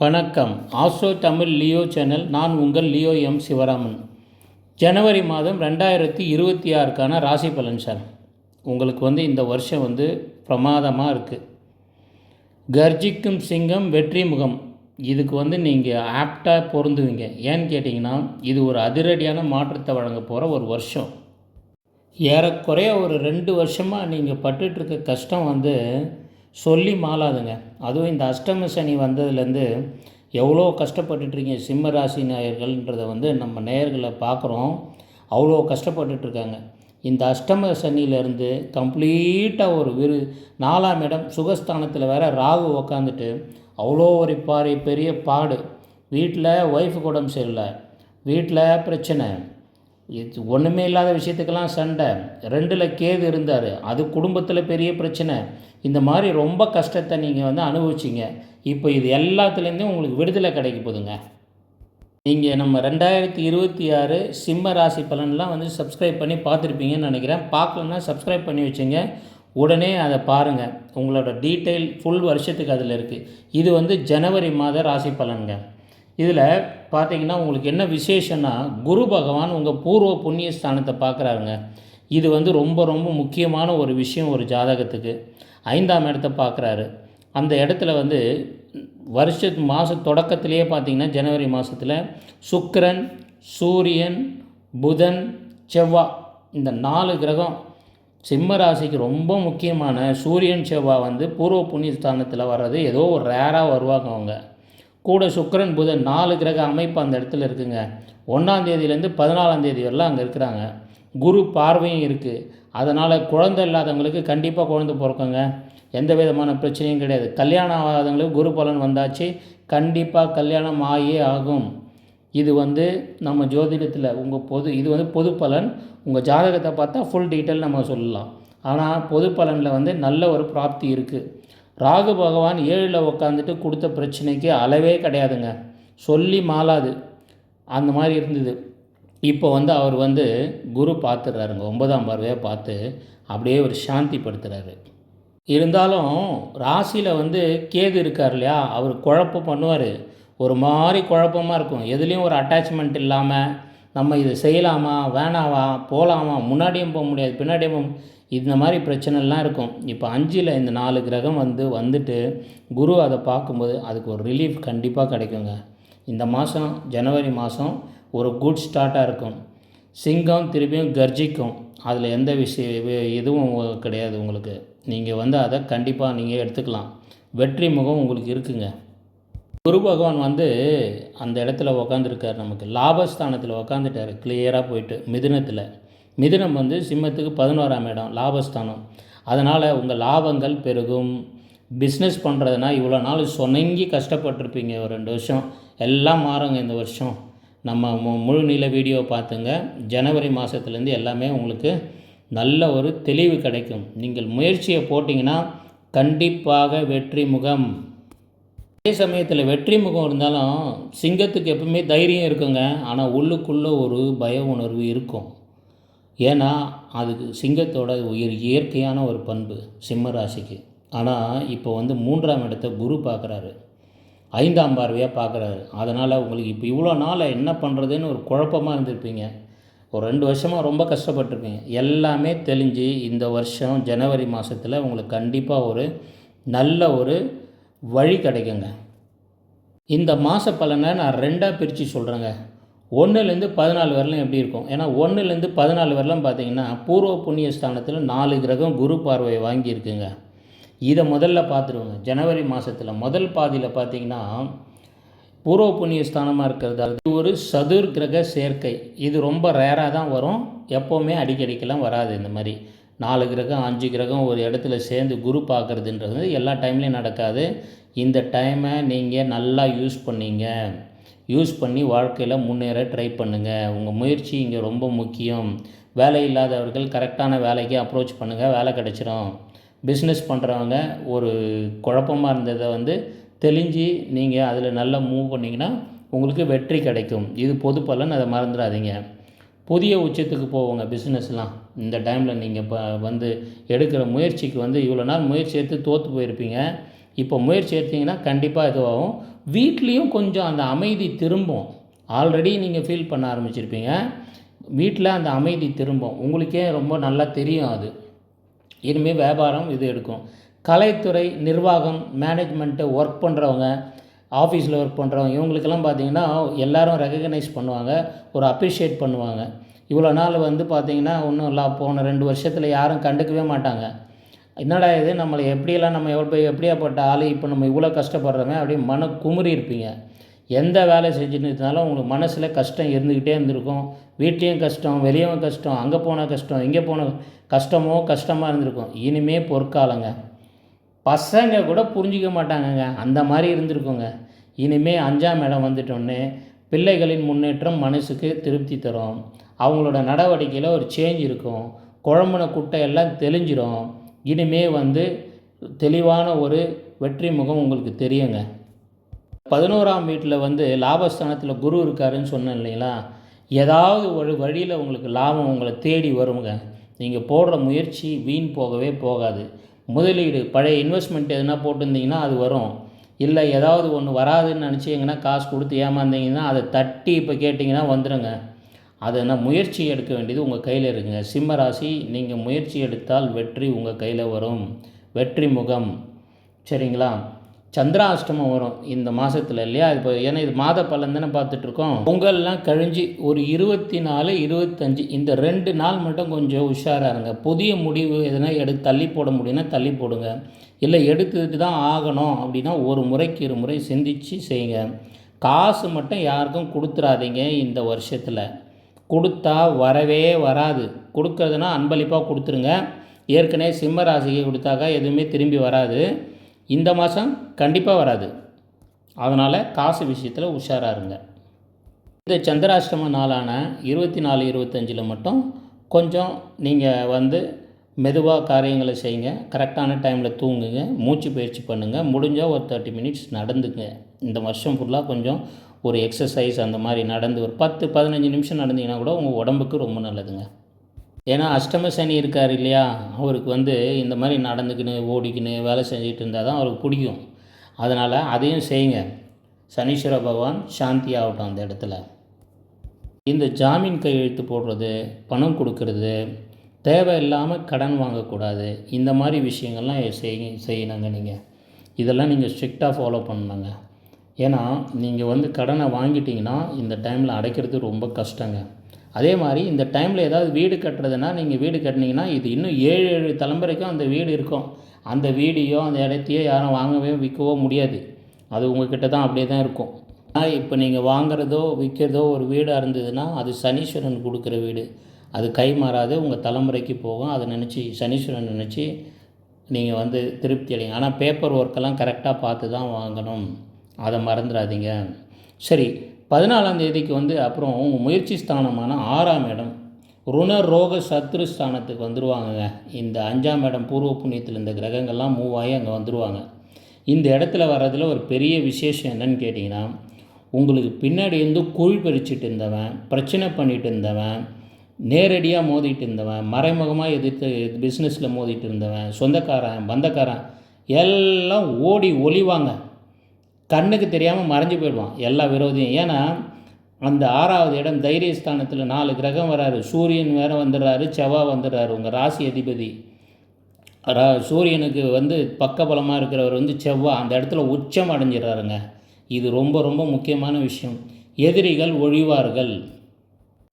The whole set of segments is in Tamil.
வணக்கம். Astro Tamil Leo channel. நான் உங்கள் லியோ எம் சிவராமன். ஜனவரி மாதம் ரெண்டாயிரத்தி இருபத்தி ஆறுக்கான ராசி பலன் சார். உங்களுக்கு வந்து இந்த வருஷம் வந்து பிரமாதமாக இருக்குது கர்ஜிக்கும் சிங்கம் வெற்றி முகம். இதுக்கு வந்து நீங்கள் ஆப்டாக பொருந்துவீங்க. ஏன்னு கேட்டிங்கன்னா இது ஒரு அதிரடியான மாற்றத்தை வழங்க போகிற ஒரு வருஷம். ஏறக்குறைய ஒரு ரெண்டு வருஷமாக நீங்கள் பட்டுட்ருக்க கஷ்டம் வந்து சொல்லி மாளாதுங்க. அதுவும் இந்த அஷ்டம சனி வந்ததுலேருந்து எவ்வளோ கஷ்டப்பட்டுட்ருக்கீங்க சிம்ம ராசி நேயர்கள்ன்றதை வந்து நம்ம நேயர்களை பார்க்குறோம். அவ்வளோ கஷ்டப்பட்டுட்ருக்காங்க. இந்த அஷ்டம சனியிலேருந்து கம்ப்ளீட்டாக ஒரு விரு நாலாம் இடம் சுகஸ்தானத்தில் வேற ராகு உக்காந்துட்டு அவ்வளோ ஒரு பாரி பெரிய பாடு. வீட்டில் ஒய்ஃபுக்கு உடம்பு சரியில்லை. வீட்டில் பிரச்சனை. ஒன்றுமே இல்லாத விஷயத்துக்கெல்லாம் சண்டை. ரெண்டில் கேது இருந்தார். அது குடும்பத்தில் பெரிய பிரச்சனை. இந்த மாதிரி ரொம்ப கஷ்டத்தை நீங்கள் வந்து அனுபவிச்சிங்க. இப்போ இது எல்லாத்துலேருந்தும் உங்களுக்கு விடுதலை கிடைக்க போதுங்க நீங்கள் நம்ம ரெண்டாயிரத்தி இருபத்தி ஆறு சிம்ம ராசி பலன்லாம் வந்து சப்ஸ்கிரைப் பண்ணி பார்த்துருப்பீங்கன்னு நினைக்கிறேன். பார்க்கலன்னா சப்ஸ்கிரைப் பண்ணி வச்சுங்க. உடனே அதை பாருங்கள் உங்களோட டீட்டெயில் ஃபுல் வருஷத்துக்கு அதில் இருக்குது இது வந்து ஜனவரி மாத ராசி பலன்கள் இதில் பார்த்தீங்கன்னா உங்களுக்கு என்ன விசேஷன்னா குரு பகவான் உங்கள் பூர்வ புண்ணிய ஸ்தானத்தை பார்க்குறாருங்க. இது வந்து ரொம்ப ரொம்ப முக்கியமான ஒரு விஷயம் ஒரு ஜாதகத்துக்கு. ஐந்தாம் இடத்த பார்க்குறாரு. அந்த இடத்துல வந்து வருஷ மாத தொடக்கத்திலேயே பார்த்தீங்கன்னா ஜனவரி மாதத்தில் சுக்கரன் சூரியன் புதன் செவ்வாய் இந்த நாலு கிரகம் சிம்ம ராசிக்கு ரொம்ப முக்கியமான சூரியன் செவ்வாய் வந்து பூர்வ புண்ணிய ஸ்தானத்தில் வர்றது ஏதோ ஒரு ரேராக வருவாங்க அவங்க. கூட சுக்கிரன் புதன் நாலு கிரக அமைப்பு அந்த இடத்துல இருக்குங்க. ஒன்றாம் தேதியிலேருந்து பதினாலாம் தேதி வரலாம் அங்கே இருக்கிறாங்க. குரு பார்வையும் இருக்குது அதனால் குழந்தை இல்லாதவங்களுக்கு கண்டிப்பாக குழந்தை பிறக்குங்க. எந்த விதமான பிரச்சனையும் கிடையாது. கல்யாணம் ஆகாதவங்களுக்கு குரு பலன் வந்தாச்சு. கண்டிப்பாக கல்யாணம் ஆகியே ஆகும். இது வந்து நம்ம ஜோதிடத்தில் உங்கள் பொது இது வந்து பொது பலன். உங்கள் ஜாதகத்தை பார்த்தா ஃபுல் டீட்டெயில் நம்ம சொல்லலாம். ஆனால் பொது பலனில் வந்து நல்ல ஒரு பிராப்தி இருக்குது ராகு பகவான் ஏழில் உக்காந்துட்டு கொடுத்த பிரச்சனைக்கு அளவே கிடையாதுங்க. சொல்லி மாளாது. அந்த மாதிரி இருந்தது. இப்போ வந்து அவர் வந்து குரு பார்த்துடுறாருங்க. ஒன்பதாம் பார்வையாக பார்த்து அப்படியே ஒரு சாந்தி படுத்துறாரு இருந்தாலும் ராசியில் வந்து கேது இருக்கார் இல்லையா? அவர் குழப்பம் பண்ணுவார். ஒரு மாதிரி குழப்பமாக இருக்கும். எதுலேயும் ஒரு அட்டாச்மெண்ட் இல்லாமல் நம்ம இதை செய்யலாமா? வேணாவா? போகலாமா முன்னாடியும் போக முடியாது. பின்னாடியும் போக இந்த மாதிரி பிரச்சனைலாம் இருக்கும். இப்போ அஞ்சில் இந்த நாலு கிரகம் வந்து வந்துட்டு குரு அதை பார்க்கும்போது அதுக்கு ஒரு ரிலீஃப் கண்டிப்பாக கிடைக்குங்க. இந்த மாதம் ஜனவரி மாதம் ஒரு குட் ஸ்டார்ட்டாக இருக்கும். சிங்கம் திருப்பியும் கர்ஜிக்கும். அதில் எந்த விஷய இதுவும் கிடையாது உங்களுக்கு. நீங்கள் வந்து அதை கண்டிப்பாக நீங்கள் எடுத்துக்கலாம். வெற்றி முகம் உங்களுக்கு இருக்குங்க. குரு பகவான் வந்து அந்த இடத்துல உக்காந்துருக்கார் நமக்கு. லாபஸ்தானத்தில் உக்காந்துட்டார். கிளியராக போயிட்டு மிதுனத்தில். மிதுனம் வந்து சிம்மத்துக்கு பதினோராம் இடம் லாபஸ்தானம். அதனால் உங்கள் லாபங்கள் பெருகும். பிஸ்னஸ் பண்ணுறதுனா இவ்வளோ நாள் சொனங்கி கஷ்டப்பட்டிருப்பீங்க ஒரு ரெண்டு வருஷம். எல்லாம் மாறுங்க இந்த வருஷம். நம்ம மு- முழு நீள வீடியோ பார்த்துங்க. ஜனவரி மாதத்துலேருந்து எல்லாமே உங்களுக்கு நல்ல ஒரு தெளிவு கிடைக்கும். நீங்கள் முயற்சியை போட்டிங்கன்னா கண்டிப்பாக வெற்றி முகம். அதே சமயத்தில் வெற்றி முகம் இருந்தாலும் சிங்கத்துக்கு எப்பவுமே தைரியம் இருக்குங்க. ஆனால் உள்ளுக்குள்ளே ஒரு பய உணர்வு இருக்கும். ஏன்னா அதுக்கு சிங்கத்தோட உயிர் இயற்கையான ஒரு பண்பு சிம்ம ராசிக்கு ஆனால் இப்போ வந்து மூன்றாம் இடத்த குரு பார்க்குறாரு. ஐந்தாம் பார்வையாக பார்க்குறாரு. அதனால் உங்களுக்கு இப்போ இவ்வளோ நாள் என்ன பண்ணுறதுன்னு ஒரு குழப்பமாக இருந்திருப்பீங்க. ஒரு ரெண்டு வருஷமாக ரொம்ப கஷ்டப்பட்டிருப்பீங்க எல்லாமே தெளிஞ்சு இந்த வருஷம் ஜனவரி மாதத்தில் உங்களுக்கு கண்டிப்பாக ஒரு நல்ல ஒரு வழி கிடைக்குங்க. இந்த மாத பலனை நான் ரெண்டாக பிரித்து சொல்கிறேங்க ஒன்றுலேருந்து பதினாலு வரலாம் எப்படி இருக்கும்? ஏன்னா ஒன்றுலேருந்து பதினாலு வரலாம் பார்த்தீங்கன்னா பூர்வ புண்ணிய ஸ்தானத்தில் நாலு கிரகம் குரு பார்வையை வாங்கியிருக்குங்க. இதை முதல்ல பார்த்துருவோங்க. ஜனவரி மாதத்தில் முதல் பாதியில் பார்த்தீங்கன்னா பூர்வ புண்ணிய ஸ்தானமாக இருக்கிறது. அது ஒரு சதுர் கிரக சேர்க்கை. இது ரொம்ப ரேராக தான் வரும். எப்போவுமே அடிக்கடிக்கெல்லாம் வராது இந்த மாதிரி. நாலு கிரகம் அஞ்சு கிரகம் ஒரு இடத்துல சேர்ந்து குரு பார்க்குறதுன்றது எல்லா டைம்லேயும் நடக்காது. இந்த டைமை நீங்கள் நல்லா யூஸ் பண்ணீங்க. யூஸ் பண்ணி வாழ்க்கையில் முன்னேற ட்ரை பண்ணுங்கள் உங்கள் முயற்சி இங்கே ரொம்ப முக்கியம். வேலை இல்லாதவர்கள் கரெக்டான வேலைக்கு அப்ரோச் பண்ணுங்கள் வேலை கிடச்சிரும். பிஸ்னஸ் பண்ணுறவங்க ஒரு குழப்பமாக இருந்ததை வந்து தெளிஞ்சு நீங்கள் அதில் நல்லா மூவ் பண்ணிங்கன்னா உங்களுக்கு வெற்றி கிடைக்கும். இது பொது பலன் அதை மறந்துடாதீங்க. புதிய உச்சத்துக்கு போவோங்க பிஸ்னஸ்லாம் இந்த டைமில் நீங்கள் இப்போ வந்து எடுக்கிற முயற்சிக்கு வந்து இவ்வளோ நாள் முயற்சி எடுத்து தோற்று போயிருப்பீங்க. இப்போ முயற்சி எடுத்தீங்கன்னா கண்டிப்பாக இதுவாகும். வீட்லேயும் கொஞ்சம் அந்த அமைதி திரும்பும். ஆல்ரெடி நீங்கள் ஃபீல் பண்ண ஆரம்பிச்சிருப்பீங்க. வீட்டில் அந்த அமைதி திரும்பும். உங்களுக்கே ரொம்ப நல்லா தெரியும் அது. இனிமேல் வியாபாரம் இது எடுக்கும். கலைத்துறை நிர்வாகம் மேனேஜ்மெண்ட்டு ஒர்க் பண்ணுறவங்க ஆஃபீஸில் ஒர்க் பண்ணுறவங்க இவங்களுக்கெல்லாம் பார்த்தீங்கன்னா எல்லோரும் ரெகக்னைஸ் பண்ணுவாங்க. ஒரு அப்ரிஷியேட் பண்ணுவாங்க. இவ்வளோ நாள் வந்து பார்த்தீங்கன்னா ஒன்றும் இல்லை போன ரெண்டு வருஷத்தில் யாரும் கண்டுக்கவே மாட்டாங்க. என்னடா இது? நம்மளை எப்படியெல்லாம் நம்ம எவ்வளோ எப்படியாப்பட்ட ஆள்? இப்போ நம்ம இவ்வளோ கஷ்டப்படுறோமே அப்படியே மன குமுறி இருப்பீங்க. எந்த வேலை செஞ்சுட்டு இருந்தாலும் உங்களுக்கு மனசில் கஷ்டம் இருந்துக்கிட்டே இருந்திருக்கும். வீட்லேயும் கஷ்டம் வெளியவும் கஷ்டம் அங்கே போனால் கஷ்டம் இங்கே போன கஷ்டமோ கஷ்டமாக இருந்திருக்கும். இனிமே பொற்காலங்க. பசங்க கூட புரிஞ்சிக்க மாட்டாங்கங்க. அந்த மாதிரி இருந்திருக்குங்க. இனிமேல் அஞ்சாம் இடம் வந்துட்டோன்னே பிள்ளைகளின் முன்னேற்றம் மனசுக்கு திருப்தி தரும். அவங்களோட நடவடிக்கையில் ஒரு சேஞ்ச் இருக்கும். குழம்புன குட்டை எல்லாம் தெளிஞ்சிரும். இனிமே வந்து தெளிவான ஒரு வெற்றி முகம் உங்களுக்கு தெரியுங்க. பதினோராம் வீட்டில் வந்து லாபஸ்தானத்தில் குரு இருக்காருன்னு சொன்னேன் இல்லைங்களா? ஏதாவது ஒரு வழியில் உங்களுக்கு லாபம் உங்களை தேடி வருங்க. நீங்கள் போடுற முயற்சி வீண் போகவே போகாது. முதலீடு பழைய இன்வெஸ்ட்மெண்ட் எதுனா போட்டிருந்தீங்கன்னா அது வரும். இல்லை ஏதாவது ஒன்று வராதுன்னு நினச்சிங்கன்னா காசு கொடுத்து ஏமாந்தீங்கன்னா அதை தட்டி இப்போ கேட்டிங்கன்னா வந்துடுங்க அதை என்ன முயற்சி எடுக்க வேண்டியது உங்கள் கையில் இருக்குங்க. சிம்ம ராசி நீங்கள் முயற்சி எடுத்தால் வெற்றி உங்கள் கையில் வரும். வெற்றி முகம். சரிங்களா? சந்திராஷ்டமம் வரும் இந்த மாதத்தில் இல்லையா? இப்போ ஏன்னா இது மாத பலன் தானே பார்த்துட்ருக்கோம். பொங்கல்லாம் கழிஞ்சு ஒரு இருபத்தி நாலு இருபத்தஞ்சி இந்த ரெண்டு நாள் மட்டும் கொஞ்சம் உஷாராக இருங்க. புதிய முடிவு எதனா எடுத்து தள்ளி போட முடியும்னா தள்ளி போடுங்க. இல்லை எடுத்துக்கிட்டு தான் ஆகணும் அப்படின்னா ஒரு முறைக்கு இரு முறை சிந்திச்சு செய்யுங்க. காசு மட்டும் யாருக்கும் கொடுத்துறாதீங்க இந்த வருஷத்தில். கொடுத்தா வரவே வராது. கொடுக்கறதுனா அன்பளிப்பாக கொடுத்துருங்க. ஏற்கனவே சிம்ம ராசிக்கு கொடுத்தாக்கா எதுவுமே திரும்பி வராது. இந்த மாதம் கண்டிப்பாக வராது. அதனால் காசு விஷயத்தில் உஷாராக இருங்க. இந்த சந்திராஷ்டம நாளான இருபத்தி நாலு இருபத்தஞ்சில் மட்டும் கொஞ்சம் நீங்கள் வந்து மெதுவாக காரியங்களை செய்யுங்க. கரெக்டான டைமில் தூங்குங்க. மூச்சு பயிற்சி பண்ணுங்கள் முடிஞ்சால் ஒரு தேர்ட்டி மினிட்ஸ் நடந்துங்க இந்த வருஷம் ஃபுல்லாக கொஞ்சம் ஒரு எக்ஸசைஸ் அந்த மாதிரி நடந்து ஒரு பத்து பதினஞ்சு நிமிஷம் நடந்தீங்கன்னா கூட உங்கள் உடம்புக்கு ரொம்ப நல்லதுங்க. ஏன்னா அஷ்டம சனி இருக்கார் இல்லையா? அவருக்கு வந்து இந்த மாதிரி நடந்துக்கின்னு ஓடிக்கின்னு வேலை செஞ்சுட்டு இருந்தால் தான் அவருக்கு பிடிக்கும். அதனால் அதையும் செய்யுங்க. சனீஸ்வர பகவான் சாந்தி ஆகட்டும் அந்த இடத்துல. இந்த ஜாமீன் கையெழுத்து போடுறது பணம் கொடுக்கறது தேவையில்லாமல் கடன் வாங்கக்கூடாது இந்த மாதிரி விஷயங்கள்லாம் செய்ய செய்யணுங்க நீங்கள் இதெல்லாம் நீங்கள் ஸ்ட்ரிக்டாக ஃபாலோ பண்ணணுங்க. ஏன்னா நீங்கள் வந்து கடனை வாங்கிட்டீங்கன்னா இந்த டைமில் அடைக்கிறது ரொம்ப கஷ்டங்க. அதே மாதிரி இந்த டைமில் ஏதாவது வீடு கட்டுறதுனா நீங்கள் வீடு கட்டினீங்கன்னா இது இன்னும் ஏழு ஏழு தலைமுறைக்கும் அந்த வீடு இருக்கும். அந்த வீடியோ அந்த இடத்தையோ யாரும் வாங்கவே விற்கவோ முடியாது. அது உங்கள்கிட்ட தான் அப்படியே தான் இருக்கும். ஆனால் இப்போ நீங்கள் வாங்குறதோ விற்கிறதோ ஒரு வீடாக இருந்ததுன்னா அது சனீஸ்வரன் கொடுக்குற வீடு. அது கை மாறாது உங்கள் தலைமுறைக்கு போகும். அதை நினச்சி சனீஸ்வரன் நினச்சி நீங்கள் வந்து திருப்தி அடையும் ஆனால் பேப்பர் ஒர்க்கெல்லாம் கரெக்டாக பார்த்து தான் வாங்கணும். அதை மறந்துடாதீங்க. சரி பதினாலாம் தேதிக்கு வந்து அப்புறம் உங்கள் முயற்சி ஸ்தானமான ஆறாம் இடம் ருண ரோக சத்ரு ஸ்தானத்துக்கு வந்துடுவாங்கங்க இந்த அஞ்சாம் இடம் பூர்வ புண்ணியத்தில் இந்த கிரகங்கள்லாம் மூவ் ஆகி அங்கே வந்துடுவாங்க இந்த இடத்துல வர்றதில் ஒரு பெரிய விசேஷம் என்னன்னு கேட்டிங்கன்னா உங்களுக்கு பின்னாடி இருந்து குழி பறிச்சிட்டு இருந்தவன் பிரச்சனை பண்ணிட்டு இருந்தவன் நேரடியாக மோதிட்டு இருந்தவன் மறைமுகமாக எதிர்த்து பிஸ்னஸில் மோதிட்டு இருந்தவன் சொந்தக்காரன் பந்தக்காரன் எல்லாம் ஓடி ஒளிவாங்க. கண்ணுக்கு தெரியாமல் மறைஞ்சு போயிடுவான். எல்லா விரோதியும். ஏன்னா அந்த ஆறாவது இடம் தைரியஸ்தானத்தில் நாலு கிரகம் வராரு. சூரியன் வேறு வந்துடுறாரு செவ்வாய் வந்துடுறாரு. உங்கள் ராசி அதிபதி. ரா சூரியனுக்கு வந்து பக்கபலமாக இருக்கிறவர் வந்து செவ்வாய் அந்த இடத்துல உச்சம் அடைஞ்சிடறாருங்க. இது ரொம்ப ரொம்ப முக்கியமான விஷயம். எதிரிகள் ஒழிவார்கள்.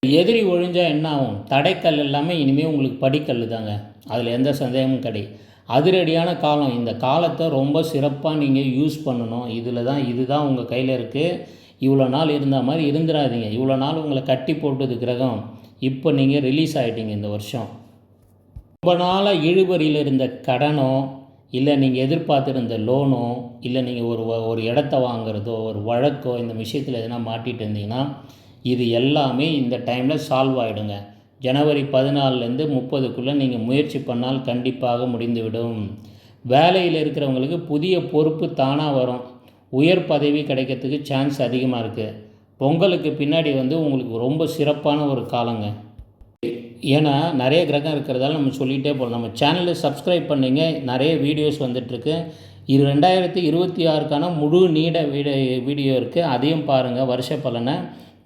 எதிரி ஒழிஞ்சால் என்ன ஆகும்? தடைக்கல் எல்லாமே இனிமேல் உங்களுக்கு படிக்கல் தாங்க அதில் எந்த சந்தேகமும் கிடையாது அதிரடியான காலம். இந்த காலத்தை ரொம்ப சிறப்பாக நீங்கள் யூஸ் பண்ணணும். இதில் தான் இதுதான் உங்கள் கையில் இருக்குது இவ்வளோ நாள் இருந்த மாதிரி இருந்துடாதீங்க இவ்வளோ நாள் உங்களை கட்டி போட்டது கிரகம். இப்போ நீங்கள் ரிலீஸ் ஆகிட்டீங்க இந்த வருஷம். ரொம்ப நாளாக இழுபறியில் இருந்த கடனோ இல்லை நீங்கள் எதிர்பார்த்துருந்த லோனோ இல்லை நீங்கள் ஒரு ஒரு இடத்த வாங்குறதோ ஒரு வழக்கோ இந்த விஷயத்தில் எதனா மாட்டிகிட்டு இருந்தீங்கன்னா இது எல்லாமே இந்த டைமில் சால்வ் ஆகிடுங்க ஜனவரி பதினாலுலேருந்து முப்பதுக்குள்ளே நீங்கள் முயற்சி பண்ணால் கண்டிப்பாக முடிந்துவிடும். வேலையில் இருக்கிறவங்களுக்கு புதிய பொறுப்பு தானாக வரும். உயர் பதவி கிடைக்கிறதுக்கு சான்ஸ் அதிகமாக இருக்குது. பொங்கலுக்கு பின்னாடி வந்து உங்களுக்கு ரொம்ப சிறப்பான ஒரு காலங்க. ஏன்னா நிறைய கிரகம் இருக்கிறதால நம்ம சொல்லிகிட்டே போகலாம். நம்ம சேனலை சப்ஸ்கிரைப் பண்ணிங்க. நிறைய வீடியோஸ் வந்துட்டுருக்கு. இது ரெண்டாயிரத்தி இருபத்தி ஆறுக்கான முழு நீட வீடியோ வீடியோ இருக்குது. அதையும் பாருங்கள் வருஷ பலனை.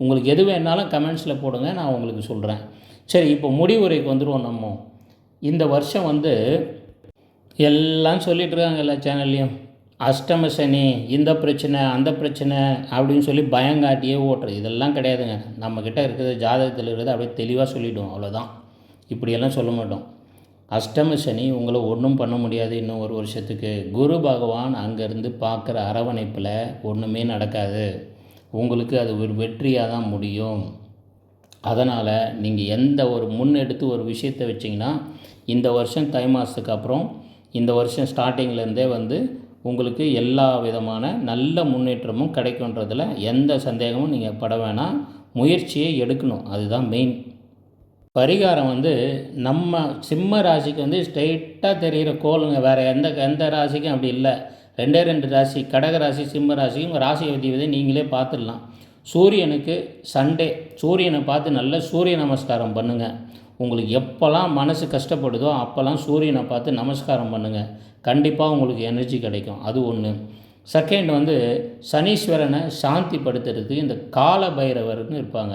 உங்களுக்கு எது வேணாலும் கமெண்ட்ஸில் போடுங்க. நான் உங்களுக்கு சொல்கிறேன். சரி இப்போ முடிவுரைக்கு வந்துடுவோம் நம்ம. இந்த வருஷம் வந்து எல்லாம் சொல்லிட்டுருக்காங்க எல்லா சேனல்லையும். அஷ்டம சனி இந்த பிரச்சனை அந்த பிரச்சனை அப்படின்னு சொல்லி பயங்காட்டியே ஓட்டுறது. இதெல்லாம் கிடையாதுங்க. நம்மக்கிட்ட இருக்கிறது ஜாதகத்தில் இருக்கிறது அப்படியே தெளிவாக சொல்லிவிடுவோம் அவ்வளோதான் இப்படியெல்லாம் சொல்ல மாட்டோம். அஷ்டம சனி உங்களை ஒன்றும் பண்ண முடியாது இன்னும் ஒரு வருஷத்துக்கு. குரு பகவான் அங்கேருந்து பார்க்குற அரவணைப்பில் ஒன்றுமே நடக்காது. உங்களுக்கு அது ஒரு வெற்றியாக தான் முடியும். அதனால் நீங்கள் எந்த ஒரு முன்னெடுத்து ஒரு விஷயத்தை வச்சிங்கன்னா இந்த வருஷம் தை மாதத்துக்கு அப்புறம் இந்த வருஷம் ஸ்டார்டிங்லேருந்தே வந்து உங்களுக்கு எல்லா விதமான நல்ல முன்னேற்றமும் கிடைக்குன்றதில் எந்த சந்தேகமும் நீங்கள் பட வேணாம் முயற்சியை எடுக்கணும். அதுதான் மெயின் பரிகாரம் வந்து நம்ம சிம்ம ராசிக்கு வந்து ஸ்ட்ரெயிட்டாக தெரிகிற கோளுங்க. வேறு எந்த எந்த ராசிக்கும் அப்படி இல்லை. ரெண்டே ரெண்டு ராசி கடக ராசி சிம்ம ராசிக்கும் ராசி அதிபதி நீங்களே பார்த்துடலாம். சூரியனுக்கு சண்டே. சூரியனை பார்த்து நல்ல சூரிய நமஸ்காரம் பண்ணுங்கள் உங்களுக்கு எப்போல்லாம் மனசு கஷ்டப்படுதோ அப்போல்லாம் சூரியனை பார்த்து நமஸ்காரம் பண்ணுங்கள் கண்டிப்பாக உங்களுக்கு எனர்ஜி கிடைக்கும். அது ஒன்று செகண்ட் வந்து சனீஸ்வரனை சாந்தி படுத்துறதுக்கு இந்த கால பைரவர்னு இருப்பாங்க.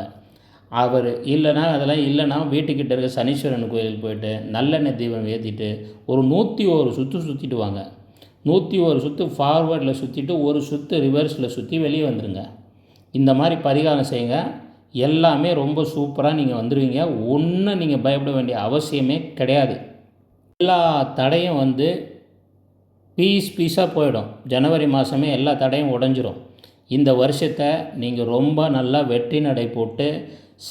அவர் இல்லைன்னா அதெல்லாம் இல்லைன்னா வீட்டுக்கிட்ட இருக்க சனீஸ்வரன் கோயிலுக்கு போயிட்டு நல்லெண்ணெய் தீபம் ஏற்றிட்டு ஒரு நூற்றி ஒரு சுற்று சுற்றிட்டு வாங்க. நூற்றி ஒரு சுற்று ஃபார்வேர்டில் சுற்றிட்டு ஒரு சுற்று ரிவர்ஸில் சுற்றி வெளியே வந்துடுங்க இந்த மாதிரி பரிகாரம் செய்யுங்க. எல்லாமே ரொம்ப சூப்பராக நீங்கள் வந்துடுவீங்க ஒன்றும் நீங்கள் பயப்பட வேண்டிய அவசியமே கிடையாது. எல்லா தடையும் வந்து பீஸ் பீஸாக போயிடும். ஜனவரி மாதமே எல்லா தடையும் உடஞ்சிரும். இந்த வருஷத்தை நீங்கள் ரொம்ப நல்லா வெற்றி நடை போட்டு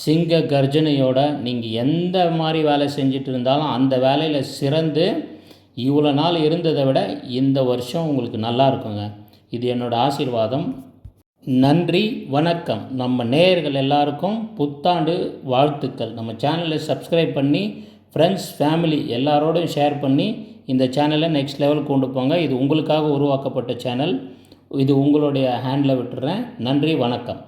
சிங்க கர்ஜனையோட நீங்கள் எந்த மாதிரி வேலை செஞ்சுட்டு இருந்தாலும் அந்த வேலையில் சிறந்து இவ்வளோ நாள் இருந்ததை விட இந்த வருஷம் உங்களுக்கு நல்லா இருக்குங்க. இது என்னோடய ஆசீர்வாதம். நன்றி வணக்கம். நம்ம நேயர்கள் எல்லாருக்கும் புத்தாண்டு வாழ்த்துக்கள். நம்ம சேனலை சப்ஸ்கிரைப் பண்ணி ஃப்ரெண்ட்ஸ் ஃபேமிலி எல்லாரோடையும் ஷேர் பண்ணி இந்த சேனலை நெக்ஸ்ட் லெவல் கொண்டு போங்க. இது உங்களுக்காக உருவாக்கப்பட்ட சேனல் இது உங்களுடைய ஹேண்டில் விட்டுறேன். நன்றி வணக்கம்.